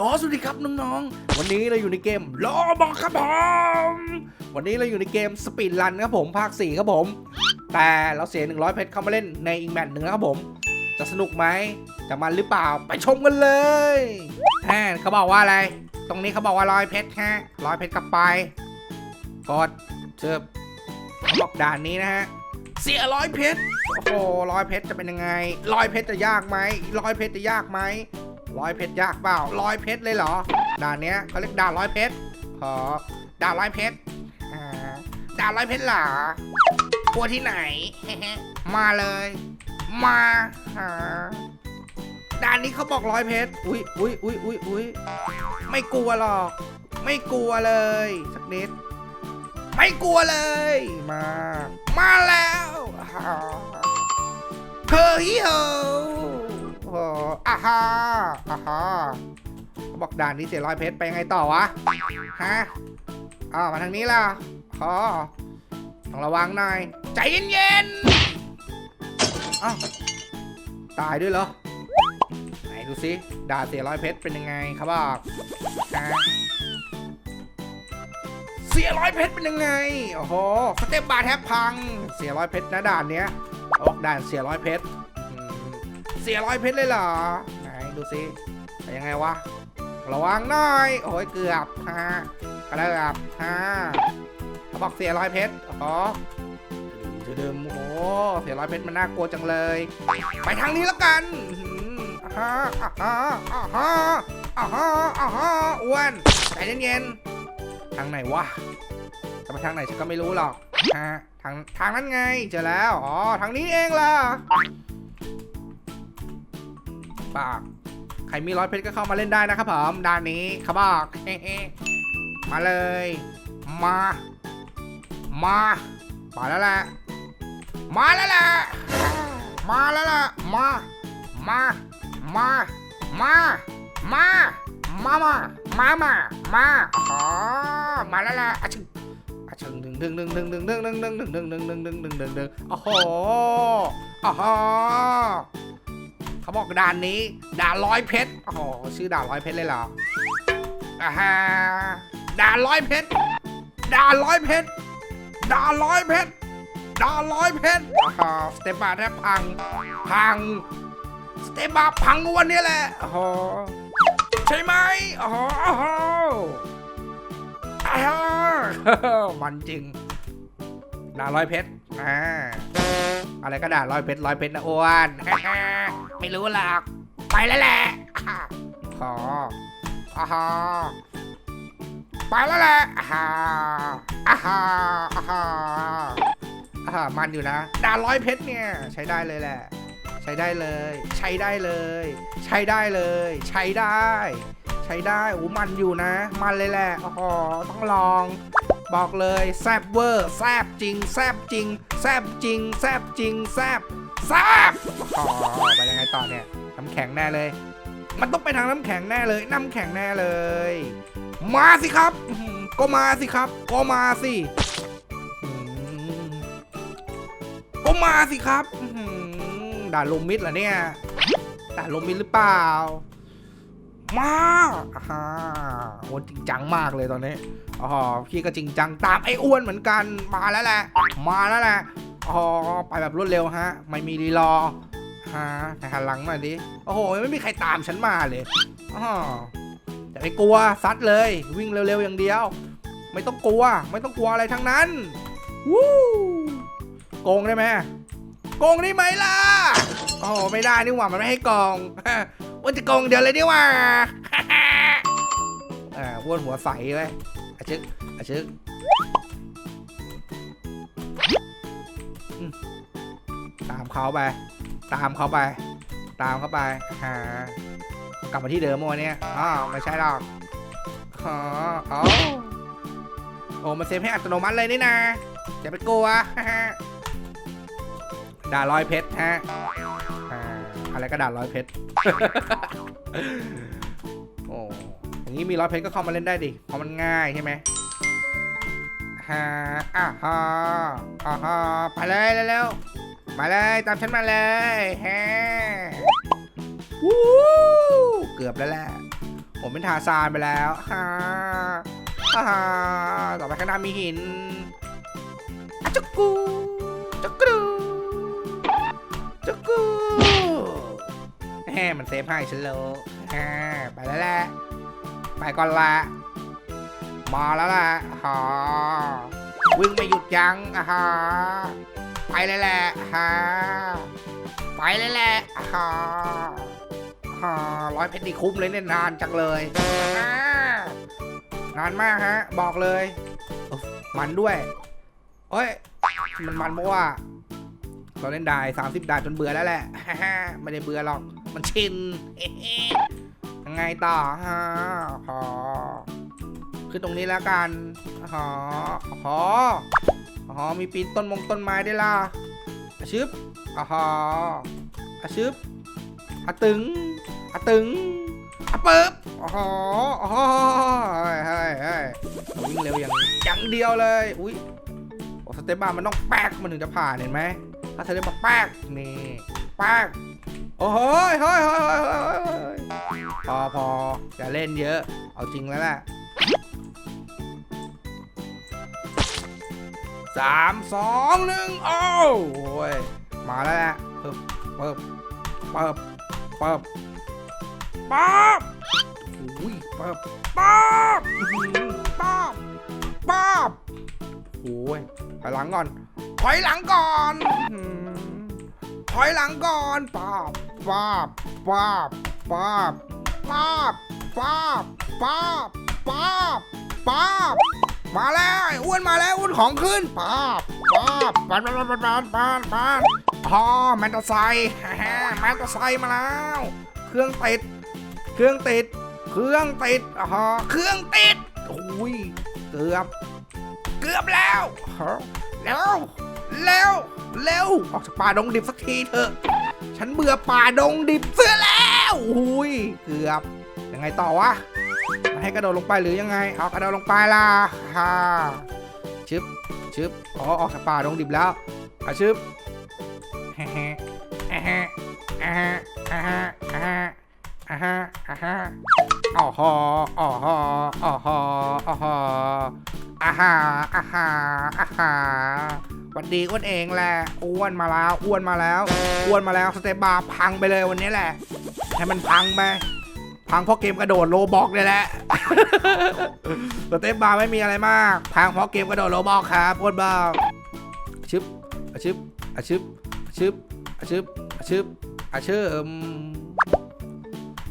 ก็สวัสดีครับน้องๆ วันนี้เราอยู่ในเกมลอบอกครับผม วันนี้เราอยู่ในเกมสปีดรันครับผมภาค 4 ครับผม แต่เราเสีย 100 เพชรเข้ามาเล่นในอีกแมตช์หนึ่งนะครับผม จะสนุกไหม จะมันหรือเปล่า ไปชมกันเลยแฮนเขาบอกว่าอะไร ตรงนี้เขาบอกว่าร้อยเพชรฮะร้อยเพชรกลับไป กดเจอเขาบอกด่านนี้นะฮะ เสียร้อยเพชร โอ้โหร้อยเพชรจะเป็นยังไงร้อยเพชรจะยากไหมร้อยเพชรจะยากไหม ร้อยเพชรยากเปล่าร้อยเพชรเลยเหรอ ด่านเนี้ยเขาเรียกด่านร้อยเพชรขอด่านร้อยเพชรด่านร้อยเพชรเหรอกลัวที่ไหน มาเลย มาหาด่านนี้เขาบอกร้อยเพชร อุ้ยอุ้ยอุ้ยอุ้ยอุ้ยไม่กลัวหรอก ไม่กลัวเลย สักนิด ไม่กลัวเลย มา มาแล้วเฮ้ยโหโอ้อาฮาอาฮาเขาบอกด่านนี้เสียร้อยเพชรไปไงต่อวะ ฮะอ้าวมาทางนี้ล่ะขอต้องระวังหน่อย ใจเย็นๆอ้าวตายด้วยเหรอ ไหนดูสิด่านเสียร้อยเพชรเป็นยังไงเขาบอกฮะเสียร้อยเพชรเป็นยังไง โอ้โหสเต็ปบาร์แทบพัง เสียร้อยเพชรนะด่านเนี้ยออกด่านเสียร้อยเพชร เสียร้อยเพชรเลยเหรอ ไหนดูสิยังไงวะ ระวังหน่อย โอ้ยเกือบฮะกระเกือบฮะเขาบอกเสียร้อยเพชร อ๋อเดิมโอ้เสียร้อยเพชรมันน่ากลัวจังเลย ไปทางนี้แล้วกันอื้อหืออ่าฮะอ่าฮะอ่าฮะอ่าฮะอ่าฮะอ้วนใจเย็นๆทางไหนวะจะไปทางไหนฉันก็ไม่รู้หรอกฮะทางทางนั้นไงเจอแล้ว อ๋อ ทางนี้เองล่ะ ปาก ใครมีร้อยเพชรก็เข้ามาเล่นได้นะครับผมด่านนี้เขาบอก มาเลย มา มามาแล้วแหละมาแล้วแหละมาแล้วแหละมา มา มา มา มา มา มา มา มา มาอ๋อมาแล้วแหล่ะอะชึงอะชึงดึงดึงดึงดึงดึงดึงดึงดึงดึงดึงดึงดึงดึงดึงดึงดึงโอ้โหโอ้โห เขาบอกด่านนี้ด่านร้อยเพชรโอ้โหชื่อด่านร้อยเพชรเลยเหรออ่าฮะด่านร้อยเพชรด่านร้อยเพชรด่านร้อยเพชรด่านร้อยเพชรอ่าสเตปบาร์แทบพังพังสเตปบาร์พังวันนี้แหละโอ้โหใช่ไหมโอ้โหอ้โหอ้าวมันจริงด่านร้อยเพชรอ่า อะไรก็ได่าร้อยเพชรร้อยเพชรนะอ้วนไม่รู้หรอกไปแล้วแหละขออ่าฮะไปแล้วแหละอ่าฮะอ่าฮะอ่าฮะอ่าฮะมันอยู่นะด่าร้อยเพชรเนี่ยใช้ได้เลยแหละ ใช้ได้เลย ใช้ได้เลย ใช้ได้เลย ใช้ได้ ใช้ได้โอ้มันอยู่นะ มันเลยแหละอ้โหต้องลอง บอกเลยแซบเวอร์แซบจริงแซบจริงแซบจริงแซบจริงแซบแซบอ๋อไปยังไงต่อเนี่ยน้ำแข็งแน่เลย มันต้องไปทางน้ำแข็งแน่เลย น้ำแข็งแน่เลย มาสิครับ ก็มาสิครับ ก็มาสิก็มาสิครับด่าลมมิดเหรอเนี่ยด่าลมมิดหรือเปล่า มาอ่าโอ้จริงจังมากเลยตอนนี้อ๋อพี่ก็จริงจังตามไอ้อ้วนเหมือนกันมาแล้วแหละ มาแล้วแหละอ๋อไปแบบรวดเร็วฮะ ไม่มีรีรอฮะแต่หันหลังหน่อยดิโอ้โหไม่มีใครตามฉันมาเลยอ๋ออย่าไปกลัวซัดเลย วิ่งเร็วๆอย่างเดียว ไม่ต้องกลัว ไม่ต้องกลัวอะไรทั้งนั้นวู้โกงได้ไหมโกงได้ไหมล่ะโอ้ไม่ได้นี่หว่ามันไม่ให้โกง ว่าจะโกงเดี๋ยวเลยนี่ว่า อ่าวนหัวใสเลยอาชึกอาชึกตามเขาไป ตามเขาไป ตามเขาไปหากลับมาที่เดิมเมื่อวันเนี้ยอ้าวไม่ใช่หรอกอ๋ออ๋อโอ้มันเซฟให้อัตโนมัติเลยนี่นะอย่าไปกลัวด่าร้อยเพชรฮะ อะไรก็ด่าร้อยเพชร โอ้อย่างนี้มีร้อยเพชรก็เข้ามาเล่นได้ดิ เพราะมันง่ายใช่ไหมฮ่าอ่าฮ่าอ่าฮ่าไปเลยเร็วๆมาเลยตามฉันมาเลยแฮวู้เกือบแล้วแหละผมเป็นทาซานไปแล้วฮ่าฮ่าต่อไปข้างหน้ามีหินอะจุกู มมันเซฟให้ฉันโลฮ่าไปแล้วแหละไปก่อนละมาแล้วแหละฮ่าวิ่งไม่หยุดยั้งอ่าฮะไปเลยแหละฮ่าไปเลยแหละฮ่าฮ่าร้อยเพชรนี่คุ้มเลยเนี่ยนานจังเลยนานมากฮะ บอกเลย มันด้วยเอ้ย มันมันเพราะว่าเราเล่นได้สามสิบดาจนเบื่อแล้วแหละ ไม่ได้เบื่อหรอก มันชินยังไงต่อฮะหอขึ้นตรงนี้แล้วกันหอหอหอมีปีนต้นมงต้นไม้ได้ล่ะอะชึบอะหออะชึบอะตึงอะตึงอะเปิบอะหออะหอเฮ้ยเฮ้ยเฮ้ยวิ่งเร็วอย่างอย่างเดียวเลย อุ้ยสเตปบาร์มันต้องแป๊กมันถึงจะผ่านเห็นไหมถ้าสเตปบาร์แป๊กนี่แป๊ก โอ้โหเฮ้ยเฮ้ยเฮ้ยเฮ้ยเฮ้ยพอพออย่าเล่นเยอะ เอาจริงแล้วแหละสามสองหนึ่งโอ้โอ้ยมาแล้วแหละเปิบเปิบเปิบเปิบป๊บอุ้ยเปิบป๊บอื้อหือป๊บป๊บโอ้ยถอยหลังก่อนถอยหลังก่อนถอยหลังก่อนป๊บ ป๊บป๊บป๊บป้าป้าป้าป้าป้ามาแล้วไอ้อ้วนมาแล้วอ้วนของขึ้นป้าป้าปานปานปานปานปานปานพอแมนตอไซค์แฮะแมนตอไซค์มาแล้ว เครื่องติด เครื่องติด เครื่องติดอ๋อเครื่องติดอุ้ยเกือบ เกือบแล้วฮะแล้วแล้วเร็วออกจากป่าดงดิบสักทีเถอะ ฉันเบื่อป่าดงดิบเสื้อแล้วหุยเกือบ ยังไงต่อวะให้กระโดดลงไปหรือยังไง เอากระโดดลงไปล่ะฮ่าชึบชึบอ๋อออกจากป่าดงดิบแล้วอาชึบฮะแฮะแฮะแฮะแฮ่าฮ่าฮะอ๋อฮออ๋อฮออ๋อฮออ๋อฮออ่าฮะอ่าฮะอ่าฮะ วันดีอ้วนเองแหละอ้วนมาแล้วอ้วนมาแล้วอ้วนมาแล้วสเตปบาร์พังไปเลยวันนี้แหละให้มันพังไปพังเพราะเกมกระโดดโลบอกเลยแหละสเตปบาร์ไม่มีอะไรมาก พังเพราะเกมกระโดดโลบอกครับอ้วนบ้าชึบอาชึบอาชึบอาชึบอาชึบอาชึบอาชึบ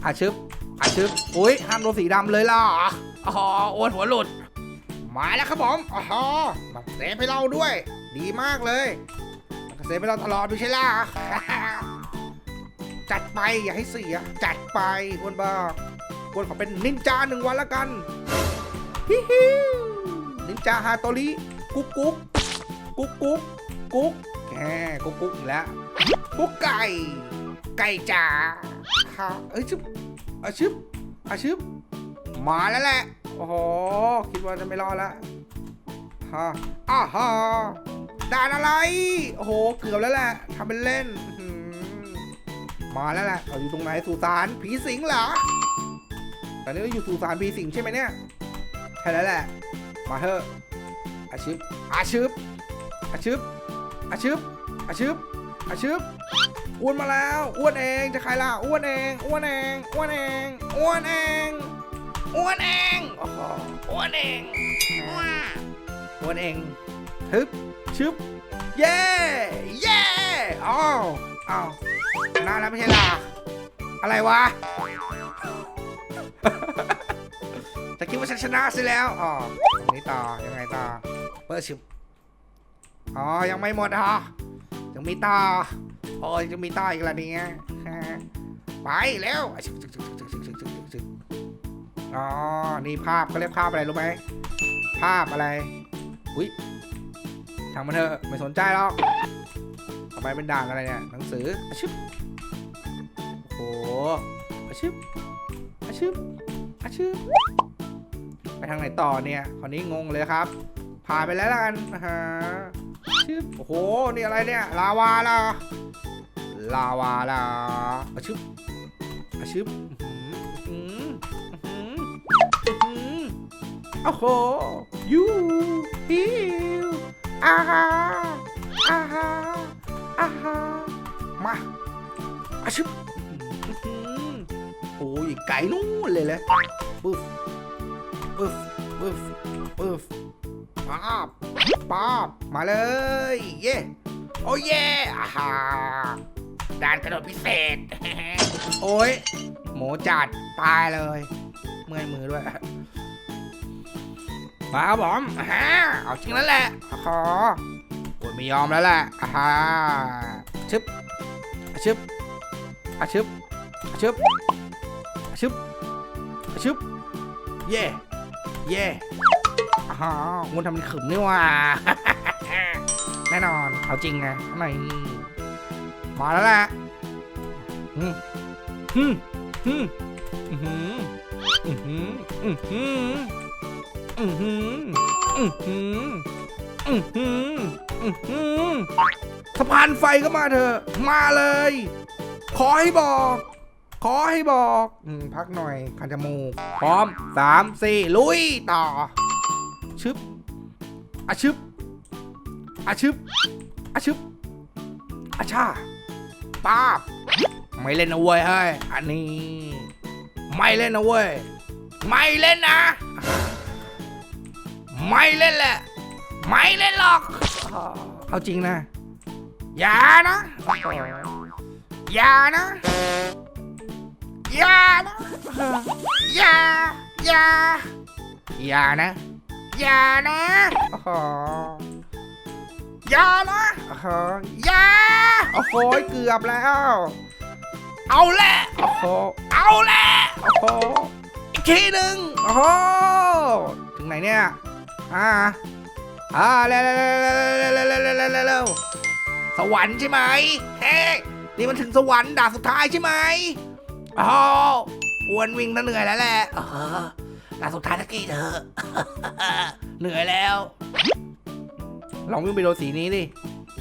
อาชึบอาชึบอุ้ยห้ามโดนสีดำเลยล่ะอ๋ออ้วนหัวหลุด มาแล้วครับผมอ๋อมาเซฟให้เราด้วย ดีมากเลยมันก็เซฟให้เราตลอดไม่ใช่ล่ะจัดไปอย่าให้เสีย จัดไปอ้วนบอกอ้วนขอเป็นนินจาหนึ่งวันละกันฮิฮินินจาฮาโตริกุ๊กกุ๊กกุ๊กกุ๊กกุ๊กแหมกุ๊กกุ๊กอีกแล้วกุ๊กไก่ ไก่จ๋าฮะเอ้ยชึบอาชึบอาชึบมาแล้วแหละ โอ้โห คิดว่าจะไม่รอดแล้วฮะอ้าฮะด่านอะไร โอ้โห เกือบแล้วแหละทำเป็นเล่น มาแล้วแหละเราอยู่ตรงไหนสุสานผีสิงเหรอตอนนี้เราอยู่สุสานผีสิงใช่ไหมเนี่ย ใช่แล้วแหละ มาเถอะอาชึบอาชึบอาชึบอาชึบอาชึบอาชึบอ้วนมาแล้ว อ้วนเอง จะใครล่ะ อ้วนเอง อ้วนเอง อ้วนเอง อ้วนเอง อ้วนเองโอ้โหอ้วนเองอ้วนเองฮึบชึบเย้เย้อ้าวอ้าวชนะแล้วไม่ใช่ล่ะอะไรวะจะคิดว่าฉันชนะสิแล้วอ๋อตรงนี้ต่อยังไงต่อเปิดชึบอ๋อยังไม่หมดเหรอยังมีต่อโอ้ยยังมีต่ออีกละเนี่ยฮะไปเร็ว อ๋อ นี่ภาพเขาเรียกภาพอะไรรู้ไหม ภาพอะไร อุ้ยทางมันเถอะ ไม่สนใจหรอกต่อไปเป็นด่านอะไรเนี่ย หนังสืออาชึบโอ้โหอาชึบอาชึบอาชึบไปทางไหนต่อเนี่ยคราวนี้งงเลยครับ ผ่านไปแล้วละกันอ่าฮะชึบโอ้โห นี่อะไรเนี่ย ลาวาล่ะลาวาล่ะอาชึบอาชึบ โอ้โหยูฮิวอาฮาอาฮาอาฮามาอาชิบโอ้ยไก่นู่นเลยเลยปึ๊บปึ๊บปึ๊บปึ๊บป๊าบป๊าบมาเลย เย่โอ้เย่อาฮาด่านกระโดดพิเศษ โอ้ยหมูจัดตายเลย เมื่อยมือด้วย มาครับผมอ่าเอาจริงแล้วแหละขอโอ้ยไม่ยอมแล้วแหละอ่าชึบชึบชึบชึบชึบชึบเย่เย่อ่างูทำเป็นขึมนี่ว่า แน่นอน เอาจริงไงไม่มาแล้วแหละอืมฮึมฮึมอือหืออือหื อือหืออือหืออือหืออือหือหือสะพานไฟก็มาเถอะ มาเลย ขอให้บอก ขอให้บอกอมพักหน่อยคันจมูกพร้อมสามสี่ลุยต่อ ชึบอะชึบอะชึบอะชึบอะชาป้าบไม่เล่นนะเว้ยเฮ้ยอันนี้ ไม่เล่นนะเว้ย ไม่เล่นนะ ไม่เล่นแหละ ไม่เล่นหรอก เอาจริงนะ อย่านะ อย่านะ อย่านะ อย่า อย่า อย่านะ อย่านะอย่านะโอ้โหอย่า โอ้โหเกือบแล้ว เอาแหละโอ้โหเอาแหละโอ้โหอีกทีหนึ่งโอ้โหถึงไหนเนี่ย อ่าอ่าแล้วแล้วแล้วแล้วแล้วแล้วแล้วสวรรค์ใช่ไหมเฮ้นี่มันถึงสวรรค์ด่านสุดท้ายใช่ไหมอ๋อปวนวิ่งแล้วเหนื่อยแล้วแหละด่านสุดท้ายตะกี้เถอะเหนื่อยแล้ว ลองวิ่งไปโดนสีนี้ดิ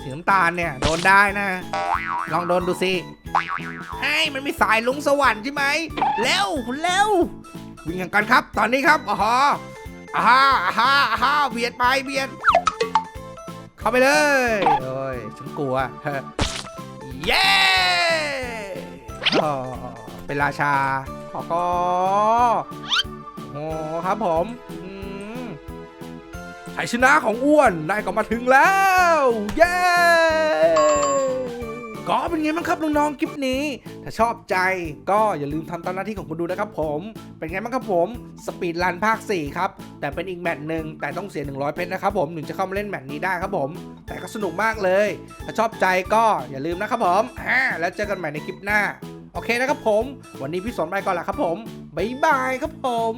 สีน้ำตาลเนี่ยโดนได้นะ ลองโดนดูสิให้มันมีสายลุงสวรรค์ใช่ไหมเร็วเร็ววิ่งอย่างกันครับ ตอนนี้ครับอ๋อ อาฮ่าอาฮ่าอาฮ่าเบียดไปเบียด เข้าไปเลยโอ้ยฉันกลัว เย้อ๋อเป็นราชาขอก็โอ้ครับผมอืมชัยชนะของอ้วนได้ก็มาถึงแล้ว เย้ ก็เป็นไงบ้างครับน้องๆคลิปนี้ ถ้าชอบใจก็อย่าลืมทำตามหน้าที่ของคุณดูนะครับผม เป็นไงบ้างครับผม สปีดรันภาค 4 ครับ แต่เป็นอีกแมตช์หนึ่งแต่ต้องเสีย 100 เพชรนะครับผมถึงจะเข้ามาเล่นแมตช์นี้ได้ครับผม แต่ก็สนุกมากเลย ถ้าชอบใจก็อย่าลืมนะครับผมอ่าแล้วเจอกันใหม่ในคลิปหน้า โอเคนะครับผม วันนี้พี่สนไปก่อนละครับผมบ๊ายบายครับผม